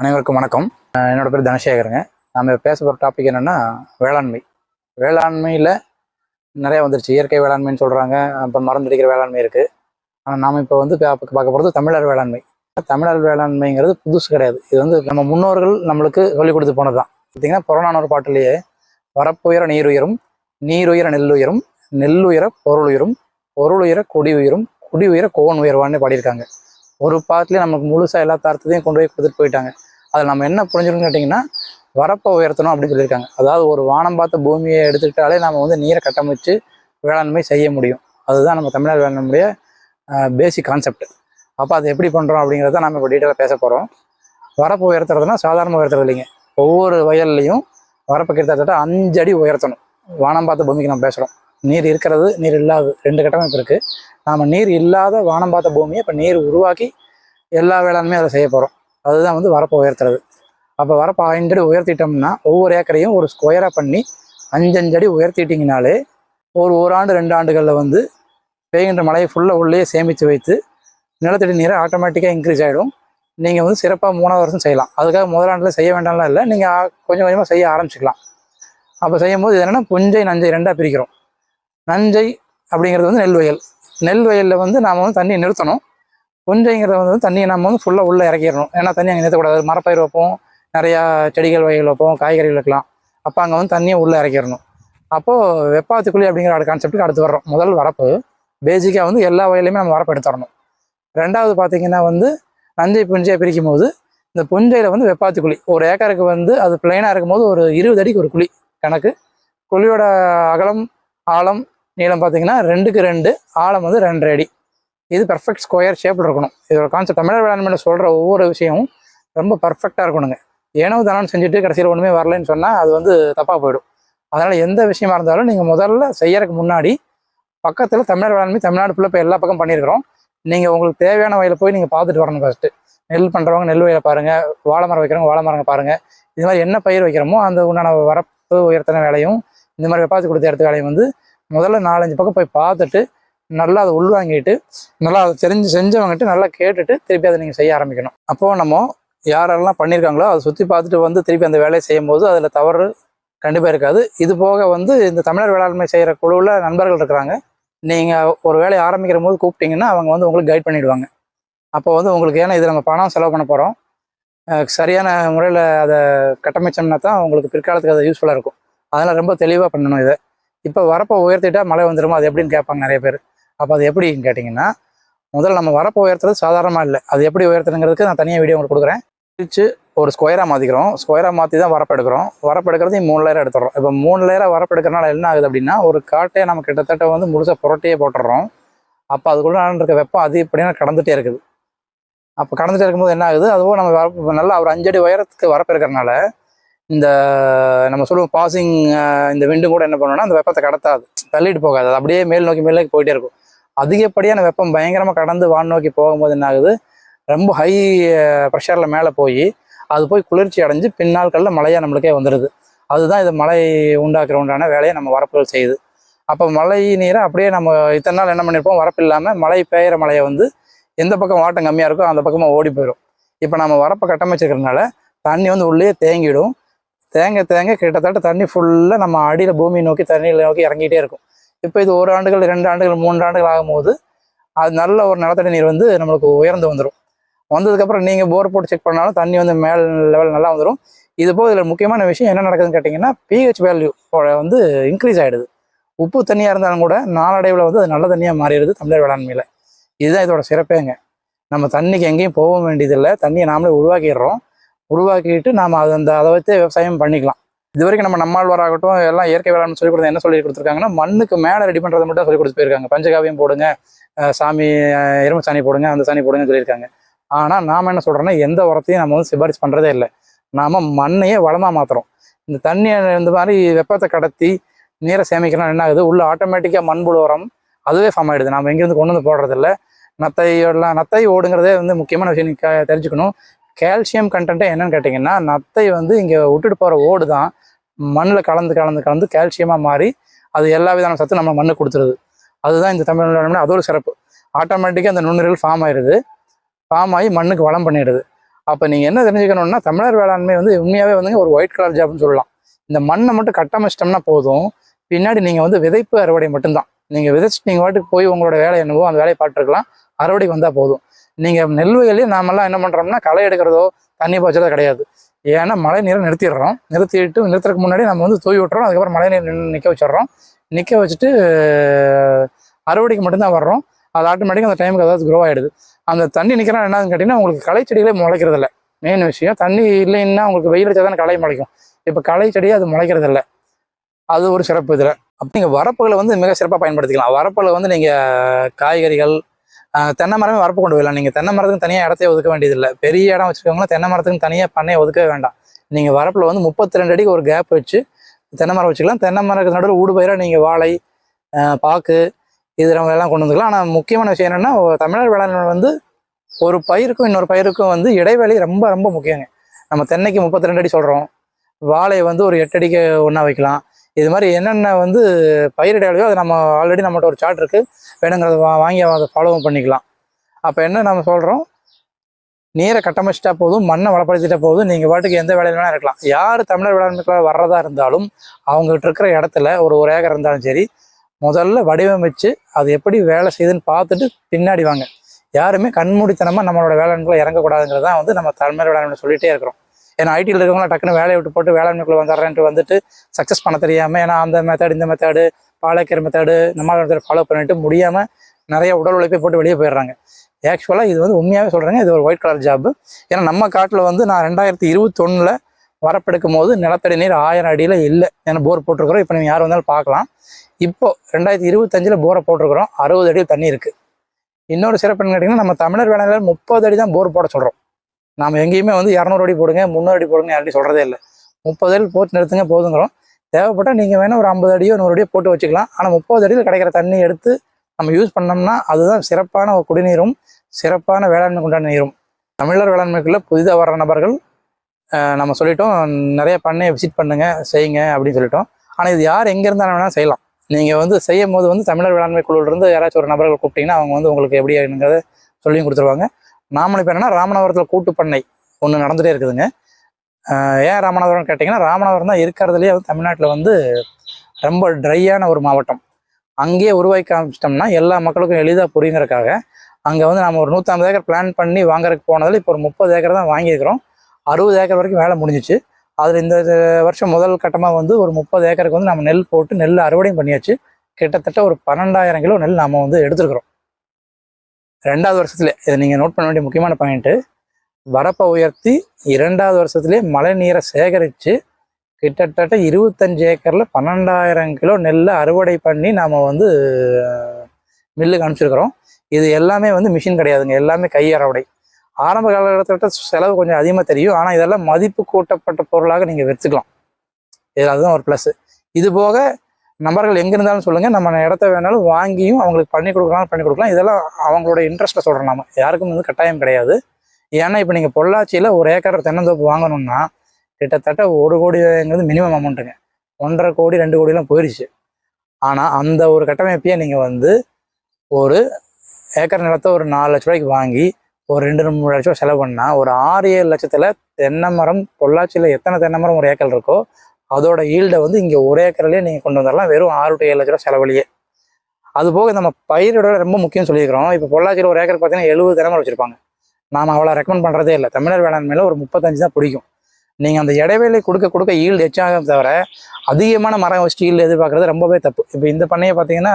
அனைவருக்கும் வணக்கம். என்னோடய என்னோட பேர் தனசேகருங்க. நம்ம பேச போகிற டாபிக் என்னென்னா வேளாண்மை. வேளாண்மையில் நிறையா வந்துருச்சு. இயற்கை வேளாண்மைன்னு சொல்கிறாங்க அப்புறம் மருந்தடிக்கிற வேளாண்மை இருக்குது ஆனால் நாம் இப்போ வந்து பார்க்க போகிறது தமிழர் வேளாண்மை. தமிழர் வேளாண்மைங்கிறது புதுசு கிடையாது. இது வந்து நம்ம முன்னோர்கள் நம்மளுக்கு சொல்லிக் கொடுத்து போனது தான் பார்த்தீங்கன்னா புறநானூறு பாட்டிலேயே வரப்புயர நீர் உயரும் நீர் நெல் உயரும் நெல் உயர பொருள் உயரும் பொருள் உயர கொடி உயரும் குடி உயர கோவன் உயர்வான்னு பாடியிருக்காங்க. ஒரு பாட்டிலே நமக்கு முழுசாக எல்லா தார்த்தத்தையும் கொண்டு போய் கொடுத்துட்டு போயிட்டாங்க. அதில் நம்ம என்ன புரிஞ்சுக்கணும்னு கேட்டிங்கன்னா வரப்பை உயர்த்தணும் அப்படின்னு சொல்லியிருக்காங்க. அதாவது ஒரு வானம் பார்த்த பூமியை எடுத்துக்கிட்டாலே நம்ம வந்து நீரை கட்டமைச்சு வேளாண்மை செய்ய முடியும். அதுதான் நம்ம தமிழ்நாடு வேளாண்மையுடைய பேசிக் கான்செப்ட் அப்போ அதை எப்படி பண்ணுறோம் அப்படிங்கிறத நம்ம இப்போ டீட்டெயிலாக பேச போகிறோம் வரப்பு உயர்த்துறதுனா சாதாரண உயர்த்துறது இல்லைங்க. ஒவ்வொரு வயல்லையும் வரப்பு கிட்டத்தட்ட அஞ்சு அடி உயர்த்தணும். வானம் பார்த்த பூமிக்கு நம்ம பேசுகிறோம் நீர் இருக்கிறது நீர் இல்லாது ரெண்டு கட்டமைப்பு இருக்குது நாம் நீர் இல்லாத வானம் பார்த்த பூமியை இப்போ நீர் உருவாக்கி எல்லா வேளாண்மையும் அதை செய்ய போகிறோம் அதுதான் வந்து வரப்பை உயர்த்துறது அப்போ வரப்பை ஐந்தடி அடி உயர்த்திட்டோம்னா ஒவ்வொரு ஏக்கரையும் ஒரு ஸ்கொயராக பண்ணி அஞ்சஞ்சடி உயர்த்திட்டிங்கனாலே ஒரு ஒரு ஆண்டு ரெண்டு ஆண்டுகளில் வந்து பெய்கின்ற மழையை ஃபுல்லாக உள்ளே சேமித்து வைத்து நிலத்தடி நீரை ஆட்டோமேட்டிக்காக இன்க்ரீஸ் ஆகிடும் நீங்கள் வந்து சிறப்பாக மூணாவது வருஷம் செய்யலாம். அதுக்காக முதலாண்டில் செய்ய வேண்டாம்லாம் இல்லை. நீங்கள் கொஞ்சம் கொஞ்சமாக செய்ய ஆரம்பிச்சிக்கலாம். அப்போ செய்யும்போது இது என்னென்னா புஞ்சை நஞ்சை ரெண்டாக பிரிக்கிறோம். நஞ்சை அப்படிங்கிறது வந்து நெல் வயல். நெல் வயலில் வந்து நாம் வந்து தண்ணியை நிறுத்தணும். புஞ்சைங்கிறத வந்து தண்ணியை நம்ம வந்து ஃபுல்லாக உள்ளே இறக்கிடணும். ஏன்னா தண்ணி அங்கே நிறுத்தக்கூடாது. மரப்பயிர் வைப்போம் நிறையா செடிகள் வகைகள் வைப்போம் காய்கறிகள் வைக்கலாம். அப்போ அங்கே வந்து தண்ணியை உள்ளே இறக்கிடணும். அப்போது வெப்பாத்துக்குழி அப்படிங்கிற கான்செப்ட்டுக்கு அடுத்து வர்றோம். முதல் வரப்பு பேசிக்காக வந்து எல்லா வகையிலையுமே நம்ம வரப்பு எடுத்துடணும். ரெண்டாவது பார்த்தீங்கன்னா வந்து நஞ்சை புஞ்சையை பிரிக்கும் போது இந்த புஞ்சையில் வந்து வெப்பாத்துக்குழி ஒரு ஏக்கருக்கு வந்து அது பிளைனாக இருக்கும்போது ஒரு இருபது அடிக்கு ஒரு குழி கணக்கு. குழியோட அகலம் ஆழம் நீளம் பார்த்தீங்கன்னா ரெண்டுக்கு ரெண்டு ஆழம் வந்து ரெண்டரை அடி. இது பர்ஃபெக்ட் ஸ்கொயர் ஷேப்பில் இருக்கணும். இதோட கான்செப்ட் தமிழர் வேளாண்மையில் சொல்கிற ஒவ்வொரு விஷயமும் ரொம்ப பர்ஃபெக்டாக இருக்கணுங்க. ஏனோ தானோன்னு செஞ்சுட்டு கடைசியில் ஒன்றுமே வரலைன்னு சொன்னால் அது வந்து தப்பாக போயிடும். அதனால் எந்த விஷயமா இருந்தாலும் நீங்கள் முதல்ல செய்யறதுக்கு முன்னாடி பக்கத்தில் தமிழர் வேளாண்மை தமிழ்நாடு ஃபுல்லாக இப்போ எல்லா பக்கம் பண்ணியிருக்கிறோம். நீங்கள் உங்களுக்கு தேவையான வயலில் போய் நீங்கள் பார்த்துட்டு வரணும் ஃபஸ்ட்டு நெல் பண்ணுறவங்க நெல் வயலை பாருங்கள் வாழை மரம் வைக்கிறவங்க வாழை மரங்க பாருங்கள் இது மாதிரி என்ன பயிர் வைக்கிறோமோ அந்த உண்டான வரப்பு உயர்த்தின வேலையும் இந்த மாதிரி வெப்பாத்தி கொடுத்த இடத்து வேலையும் வந்து முதல்ல நாலஞ்சு பக்கம் போய் பார்த்துட்டு நல்லா அதை உள்வாங்கிட்டு நல்லா அதை தெரிஞ்சு செஞ்சவங்ககிட்ட நல்லா கேட்டுட்டு திருப்பி அதை நீங்கள் செய்ய ஆரம்பிக்கணும். அப்போது நம்ம யாரெல்லாம் பண்ணியிருக்காங்களோ அதை சுற்றி பார்த்துட்டு வந்து திருப்பி அந்த வேலையை செய்யும்போது அதில் தவறு கண்டிப்பாக இருக்காது. இது போக வந்து இந்த தமிழர் வேளாண்மை செய்கிற குழுவில் நண்பர்கள் இருக்கிறாங்க. நீங்கள் ஒரு வேலையை ஆரம்பிக்கிற போது கூப்பிட்டிங்கன்னா அவங்க வந்து உங்களுக்கு கைட் பண்ணிவிடுவாங்க அப்போ வந்து உங்களுக்கு ஏன்னா இது நம்ம பணம் செலவு பண்ண போகிறோம் சரியான முறையில் அதை கட்டமைச்சோம்னா தான் உங்களுக்கு பிற்காலத்துக்கு அது யூஸ்ஃபுல்லாக இருக்கும். அதனால் ரொம்ப தெளிவாக பண்ணணும் இதை. இப்போ வரப்போ உயர்த்திட்டா மழை வந்துடுமோ அது எப்படின்னு கேட்பாங்க நிறைய பேர். அப்போ அது எப்படின்னு கேட்டிங்கன்னா முதல்ல நம்ம வரப்போ உயர்த்துறது சாதாரணமாக இல்லை. அது எப்படி உயர்த்துறதுங்கிறதுக்கு நான் தனியாக வீடியோ உங்களுக்கு கொடுக்குறேன். பிரித்து ஒரு ஸ்கொயராக மாற்றிக்கிறோம் ஸ்கொயராக மாற்றி தான் வரப்பு எடுக்கிறோம். வரப்பு எடுக்கிறதையும் மூணு லேயராக எடுத்துடுறோம். இப்போ மூணு லேயராக வரப்பு எடுக்கிறனால என்ன ஆகுது அப்படின்னா ஒரு காட்டையை நம்ம கிட்டத்தட்ட வந்து முழுசாக புரட்டையே போட்டுடுறோம். அப்போ அதுக்குள்ளே இருக்க வெப்பம் அது இப்படின்னா கடந்துகிட்டே இருக்குது. அப்போ கடந்துகிட்டே இருக்கும்போது என்ன ஆகுது? அதுவும் நம்ம வரப்பு நல்லா ஒரு அஞ்சடி உயரத்துக்கு வரப்பு இருக்கிறனால இந்த நம்ம சொல்லுவோம் பாசிங் இந்த விண்டு கூட என்ன பண்ணுவோம்னா அந்த வெப்பத்தை கடத்தாது. தள்ளிட்டு போகாது. அது அப்படியே மேல் நோக்கி மேல் நோக்கி போயிட்டே இருக்கும். அதிகப்படியான வெப்பம் பயங்கரமாக கடந்து வான் நோக்கி போகும்போது என்ன ஆகுது ரொம்ப ஹை ப்ரெஷரில் மேலே போய் அது போய் குளிர்ச்சி அடைஞ்சு பின்னாட்களில் மழையாக நம்மளுக்கே வந்துடுது அதுதான் இது மழை உண்டாக்குற உண்டான வேலையை நம்ம வரப்புகள் செய்யுது. அப்போ மழை நீரை அப்படியே நம்ம இத்தனை நாள் என்ன பண்ணியிருப்போம் வரப்பு இல்லாமல் மழை பெய்கிற மழையை வந்து எந்த பக்கம் வாட்டம் கம்மியாக இருக்கோ அந்த பக்கமாக ஓடி போயிடும் இப்போ நம்ம வரப்பை கட்டமைச்சிருக்கிறதுனால தண்ணி வந்து உள்ளே தேங்கிடும். தேங்க தேங்க கிட்டத்தட்ட தண்ணி ஃபுல்லாக நம்ம அடியில் பூமி நோக்கி தண்ணியில் நோக்கி இறங்கிட்டே இருக்கும். இப்போ இது ஒரு ஆண்டுகள் ரெண்டு ஆண்டுகள் மூன்று ஆண்டுகள் ஆகும்போது அது நல்ல ஒரு நிலத்தடி நீர் வந்து நம்மளுக்கு உயர்ந்து வந்துடும் வந்ததுக்கப்புறம் நீங்கள் போர் போட்டு செக் பண்ணாலும் தண்ணி வந்து மேல் லெவல் நல்லா வந்துடும் இது போக இதில் முக்கியமான விஷயம் என்ன நடக்குதுன்னு கேட்டிங்கன்னா பிஹெச் வேல்யூ வந்து இன்க்ரீஸ் ஆகிடுது உப்பு தண்ணியாக இருந்தாலும் கூட நாளடைவில் வந்து அது நல்ல தண்ணியாக மாறிடுது தமிழர் வேளாண்மையில். இதுதான் இதோட சிறப்பேங்க. நம்ம தண்ணிக்கு எங்கேயும் போக வேண்டியதில்லை. தண்ணியை நாமளே உருவாக்கிடுறோம். உருவாக்கிட்டு நாம் அது அந்த அதை வச்சு விவசாயம் பண்ணிக்கலாம். இது வரைக்கும் நம்ம நம்மாழ்வாராகட்டும் எல்லாம் இயற்கை வேளாண்மை சொல்லி கொடுத்து என்ன சொல்லி கொடுத்துருக்காங்கன்னா மண்ணுக்கு மேலே ரெடி பண்ணுறதை மட்டும் சொல்லி கொடுத்து போயிருக்காங்க. பஞ்சகாவியம் போடுங்க சாமி எறும்பு சாணி போடுங்க அந்த சாணி போடுங்கன்னு சொல்லியிருக்காங்க. ஆனால் நாம் என்ன சொல்கிறோன்னா எந்த உரத்தையும் நம்ம வந்து சிபாரிசு பண்ணுறதே இல்லை. நாம் மண்ணையே வளமாக மாற்றுறோம் இந்த தண்ணியை இந்த மாதிரி வெப்பத்தை கடத்தி நீரை சேமிக்கணும் என்ன ஆகுது? உள்ள ஆட்டோமேட்டிக்காக மண்புழு உரம் அதுவே ஃபார்ம் ஆகிடுது நம்ம எங்கேருந்து கொண்டு வந்து போடுறதில்ல நத்தையெல்லாம் நத்தை ஓடுங்கிறதே வந்து முக்கியமான விஷயம் தெரிஞ்சுக்கணும். கால்சியம் கண்டென்ட்டே என்னன்னு கேட்டிங்கன்னா நத்தை வந்து இங்கே விட்டுட்டு போகிற ஓடு தான் மண்ணில் கலந்து கலந்து கலந்து கால்சியமாக மாறி அது எல்லா விதமான சத்து நம்ம மண்ணுக்கு கொடுத்துருது. அதுதான் இந்த தமிழ்நாடு அதோட சிறப்பு. ஆட்டோமேட்டிக்காக அந்த நுண்ணுயிர்கள் ஃபார்ம் ஆயிடுது. ஃபார்ம் ஆகி மண்ணுக்கு வளம் பண்ணிடுது. அப்போ நீங்கள் என்ன தெரிஞ்சுக்கணும்னா தமிழர் வேளாண்மை வந்து உண்மையாகவே வந்துங்க ஒரு ஒயிட் கலர் ஜாப்னு சொல்லலாம். இந்த மண்ணை மட்டும் கட்டமைச்சிட்டோம்னா போதும். பின்னாடி நீங்கள் வந்து விதைப்பு அறுவடை மட்டும்தான். நீங்கள் விதைச்சிட்டு நீங்கள் வாட்டுக்கு போய் உங்களோட வேலை என்னவோ அந்த வேலையை பார்த்துருக்கலாம். அறுவடைக்கு வந்தால் போதும். நீங்கள் நெல் வயலையே நாமெல்லாம் என்ன பண்ணுறோம்னா களை எடுக்கிறதோ தண்ணி பாய்ச்சதோ கிடையாது. ஏன்னா மழை நீரை நிறுத்திடுறோம். நிறுத்திட்டு நிறுத்துறதுக்கு முன்னாடி நம்ம வந்து தூவி விட்டுறோம். அதுக்கப்புறம் மழை நீர் நிற்க வச்சிடுறோம். நிற்க வச்சுட்டு அறுவடைக்கு மட்டும்தான் வர்றோம். அது ஆட்டோமேட்டிக்காக அந்த டைமுக்கு அதாவது க்ரோ ஆகிடுது அந்த தண்ணி நிற்கிறா என்னன்னு கேட்டிங்கன்னா உங்களுக்கு களை செடிகளே முளைக்கிறது இல்லை மெயின் விஷயம். தண்ணி இல்லைன்னா உங்களுக்கு வெயில் அடிச்சா தானே களை முளைக்கும். இப்போ களை செடியே அது முளைக்கிறது இல்லை அது ஒரு சிறப்பு இதில். அப்போ நீங்கள் வரப்புகளை வந்து மிக சிறப்பாக பயன்படுத்திக்கலாம். வரப்பில் வந்து நீங்கள் காய்கறிகள் தென்னை மரமே வரப்பு கொண்டு போயிடலாம். நீங்கள் தென்னை மரத்துக்கு தனியாக இடத்தையே ஒதுக்க வேண்டியதில்லை. பெரிய இடம் வச்சுருக்கவங்கள தென்னை மரத்துக்கு தனியாக பண்ணையை ஒதுக்க வேண்டாம். நீங்கள் வரப்பில் வந்து முப்பத்தி ரெண்டு அடிக்கு ஒரு கேப் வச்சு தென்னை மரம் வச்சுக்கலாம். தென்னை மரத்துக்கு நடுவில் ஊடு பயிராக நீங்கள் வாழை பாக்கு இது நம்ம எல்லாம் கொண்டு வந்துக்கலாம். ஆனால் முக்கியமான விஷயம் என்னென்னா தமிழர் வேளாண் வந்து ஒரு பயிருக்கும் இன்னொரு பயிருக்கும் வந்து இடைவெளி ரொம்ப ரொம்ப முக்கியங்க. நம்ம தென்னைக்கு முப்பத்தி ரெண்டு அடி சொல்கிறோம் வாழையை வந்து ஒரு எட்டு அடிக்கு ஒன்றா வைக்கலாம். இது மாதிரி என்னென்ன வந்து பயிர் அது நம்ம ஆல்ரெடி நம்மகிட்ட ஒரு சார்ட் இருக்குது வேணுங்கிறத வா வாங்கி அதை ஃபாலோவும் பண்ணிக்கலாம். அப்போ என்ன நம்ம சொல்கிறோம் நீரை கட்டமைச்சிட்டா போதும் மண்ணை வளப்படுத்திட்டா போதும் நீங்கள் பாட்டுக்கு எந்த வேலையில் வேணால் இருக்கலாம். யார் தமிழர் வேளாண்மைக்குள்ள வர்றதா இருந்தாலும் அவங்ககிட்ட இருக்கிற இடத்துல ஒரு ஒரு ஏக்கர் இருந்தாலும் சரி முதல்ல வடிவமைச்சு அது எப்படி வேலை செய்யுதுன்னு பார்த்துட்டு பின்னாடி வாங்க. யாருமே கண்மூடித்தனமாக நம்மளோட வேளாண்மைக்குள்ள இறங்கக்கூடாதுங்கிறது தான் வந்து நம்ம தமிழர் வேளாண்மை சொல்லிகிட்டே இருக்கிறோம். ஏன்னா ஐடியில் இருக்கவங்கள டக்குன்னு வேலையை விட்டு போட்டு வேளாண்மைக்குள்ளே வந்துடுறேன்ட்டு வந்துட்டு சக்ஸஸ் பண்ண தெரியாமல் ஏன்னா அந்த மெத்தட் இந்த மெத்தேடு பாலக்கீரை மெத்தேடு இந்த மாதிரி மெத்தட் ஃபாலோ பண்ணிட்டு முடியாமல் நிறைய உடல் உழைப்பை போட்டு வெளியே போயிடுறாங்க. ஆக்சுவலாக இது வந்து உண்மையாகவே சொல்கிறேங்க இது ஒரு ஒயிட் கலர் ஜாப் ஏன்னா நம்ம காட்டில் வந்து நான் ரெண்டாயிரத்தி இருபத்தொன்னில் வரப்பெடுக்கும் போது நிலத்தடி நீர் ஆயிரம் அடியில் இல்லை. ஏன்னா போர் போட்டிருக்கிறோம். இப்போ நீங்கள் யார் வந்தாலும் பார்க்கலாம். இப்போ ரெண்டாயிரத்தி இருபத்தஞ்சில் போரை போட்டிருக்கிறோம். அறுபது அடி தண்ணி இருக்குது இன்னொரு சிறப்பு என்ன கேட்டிங்கன்னா நம்ம தமிழர் வேளாண்மையில் முப்பது அடி தான் போர் போட சொல்கிறோம் நாம் எங்கேயுமே வந்து இரநூறு அடி போடுங்க முந்நூறு அடி போடுங்க யார்ட்டி சொல்கிறதே இல்லை. முப்பது அடி போட்டு நிறுத்துங்க போதுங்கிறோம். தேவைப்பட்டால் நீங்கள் வேணால் ஒரு ஐம்பது அடியோ நூறு அடியோ போட்டு வச்சுக்கலாம். ஆனால் முப்பது அடியில் கிடைக்கிற தண்ணி எடுத்து நம்ம யூஸ் பண்ணோம்னா அதுதான் சிறப்பான ஒரு குடிநீரும் சிறப்பான வேளாண்மை கொண்டாட நீரும். தமிழர் வேளாண்மைக்குள்ள புதிதாக வர்ற நபர்கள் நம்ம சொல்லிட்டோம் நிறைய பண்ணையை விசிட் பண்ணுங்க செய்யுங்க அப்படின்னு சொல்லிட்டோம். ஆனால் இது யார் எங்கே இருந்தாலும் வேணால் செய்யலாம். நீங்கள் வந்து செய்யும் போது வந்து தமிழர் வேளாண்மை குழுவிலிருந்து யாராச்சும் ஒரு நபர்கள் கூப்பிட்டீங்கன்னா அவங்க வந்து உங்களுக்கு எப்படி என்னங்கிறத சொல்லியும் கொடுத்துருவாங்க. நாமளும் இப்போ என்னன்னா ராமநாதபுரத்தில் கூட்டு பண்ணை ஒன்று நடந்துகிட்டே இருக்குதுங்க. ஏன் ராமநாதபுரம் கேட்டிங்கன்னா ராமநாதபுரம் தான் இருக்கிறதுலே வந்து தமிழ்நாட்டில் வந்து ரொம்ப ட்ரையான ஒரு மாவட்டம். அங்கேயே உருவாக்கி காமிச்சிட்டோம்னா எல்லா மக்களுக்கும் எளிதாக புரியுங்கிறக்காக அங்கே வந்து நம்ம ஒரு நூற்றம்பது ஏக்கர் பிளான் பண்ணி வாங்குறதுக்கு போனதில் இப்போ ஒரு முப்பது ஏக்கர் தான் வாங்கியிருக்கிறோம். அறுபது ஏக்கர் வரைக்கும் வேலை முடிஞ்சிச்சு. அதில் இந்த வருஷம் முதல் கட்டமாக வந்து ஒரு முப்பது ஏக்கருக்கு வந்து நம்ம நெல் போட்டு நெல் அறுவடையும் பண்ணியாச்சு. கிட்டத்தட்ட ஒரு பன்னெண்டாயிரம் கிலோ நெல் நாம் வந்து எடுத்துருக்குறோம். ரெண்டாவது வருஷத்துல இதை நீங்கள் நோட் பண்ண வேண்டிய முக்கியமான பாயிண்ட்டு வரப்பை உயர்த்தி இரண்டாவது வருஷத்துலேயே மழை நீரை சேகரித்து கிட்டத்தட்ட இருபத்தஞ்சு ஏக்கரில் பன்னெண்டாயிரம் கிலோ நெல்லை அறுவடை பண்ணி நாம் வந்து மில்லுக்கு அனுப்பிச்சிருக்கிறோம் இது எல்லாமே வந்து மிஷின் கிடையாதுங்க எல்லாமே கை அறுவடை. ஆரம்ப காலகட்டத்தில் செலவு கொஞ்சம் அதிகமாக தெரியும் ஆனால் இதெல்லாம் மதிப்பு கூட்டப்பட்ட பொருளாக நீங்கள் விற்றுக்கலாம் இது அதுதான் ஒரு ப்ளஸ்ஸு இது போக நம்பர்கள் எங்கே இருந்தாலும் சொல்லுங்கள் நம்ம இடத்த வேணாலும் வாங்கியும் அவங்களுக்கு பண்ணி கொடுக்கலாம் பண்ணி கொடுக்கலாம். இதெல்லாம் அவங்களோட இன்ட்ரெஸ்ட்டில் சொல்கிறோம் நம்ம யாருக்கும் வந்து கட்டாயம் கிடையாது. ஏன்னா இப்போ நீங்கள் பொள்ளாச்சியில் ஒரு ஏக்கர் தென்னந்தோப்பு வாங்கணும்னா கிட்டத்தட்ட ஒரு கோடிங்கிறது மினிமம் அமௌண்ட்டுங்க ஒன்றரை கோடி ரெண்டு கோடிலாம் போயிடுச்சு ஆனால் அந்த ஒரு கட்டமைப்பையே நீங்கள் வந்து ஒரு ஏக்கர் நிலத்தை ஒரு நாலு லட்ச ரூபாய்க்கு வாங்கி ஒரு ரெண்டு மூணு லட்ச ரூபா செலவு பண்ணால் ஒரு ஆறு ஏழு லட்சத்தில் தென்னை மரம் பொள்ளாச்சியில் எத்தனை தென்னை மரம் ஒரு ஏக்கர் இருக்கோ அதோட ஈல்டை வந்து இங்கே ஒரு ஏக்கர்லேயே நீங்கள் கொண்டு வந்துடலாம் வெறும் ஆறு டு ஏழு லட்ச ரூபா செலவுலையே. அது போக நம்ம பயிரோட ரொம்ப முக்கியம் சொல்லியிருக்கிறோம். இப்போ பொள்ளாச்சியில் ஒரு ஏக்கர் பார்த்தீங்கன்னா எழுபது தென்னை வச்சிருப்பாங்க. வச்சுருப்பாங்க நாம் அவ்வளோ ரெக்கமெண்ட் பண்ணுறதே இல்லை. தமிழர் வேளாண்மையில் ஒரு முப்பத்தஞ்சு தான் பிடிக்கும். நீங்கள் அந்த இடைவேளை கொடுக்க கொடுக்க ஈல்டு எச்சாக தவிர அதிகமான மரம் வச்சு ஈல்டு எதிர்பார்க்குறது ரொம்பவே தப்பு. இப்போ இந்த பண்ணையை பார்த்தீங்கன்னா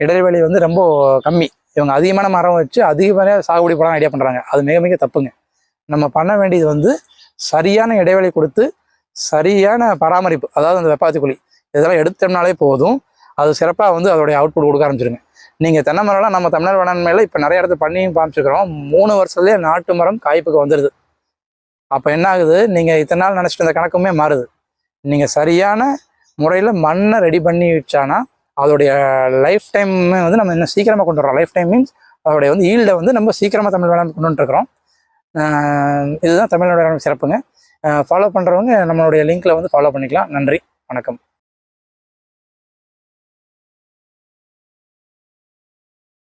இடைவெளி வந்து ரொம்ப கம்மி. இவங்க அதிகமான மரம் வச்சு அதிகமான சாகுபடி போடலாம் ஐடியா பண்ணுறாங்க அது மிக மிக தப்புங்க. நம்ம பண்ண வேண்டியது வந்து சரியான இடைவெளி கொடுத்து சரியான பராமரிப்பு அதாவது அந்த வெப்பாத்தி குழி இதெல்லாம் எடுத்தோம்னாலே போதும். அது சிறப்பாக வந்து அதோடைய அவுட்புட் கொடுக்க ஆரம்பிச்சிருங்க. நீங்கள் தென்னை மரம்லாம் நம்ம தமிழர் வேளாண்மையில் இப்போ நிறைய இடத்துல பண்ணியும் காமிச்சிருக்கிறோம். மூணு வருஷத்துலேயே நாட்டு மரம் காய்ப்புக்கு வந்துடுது அப்போ என்ன ஆகுது? நீங்கள் இத்தனை நாள் நினச்சிட்டு இருந்த கணக்குமே மாறுது. நீங்கள் சரியான முறையில் மண்ணை ரெடி பண்ணி வச்சானா அதோடைய லைஃப் டைம் வந்து நம்ம இன்னும் சீக்கிரமாக கொண்டு வரோம் லைஃப் டைம் மீன்ஸ் அதோடைய வந்து ஈல்டை வந்து நம்ம சீக்கிரமாக தமிழ் வேளாண்மை கொண்டு வந்துருக்கிறோம் இதுதான் தமிழ் வேளாண்மை சிறப்புங்க. ஃபாலோ பண்ணுறவங்க நம்மளுடைய லிங்க்ல வந்து ஃபாலோ பண்ணிக்கலாம். நன்றி. வணக்கம்.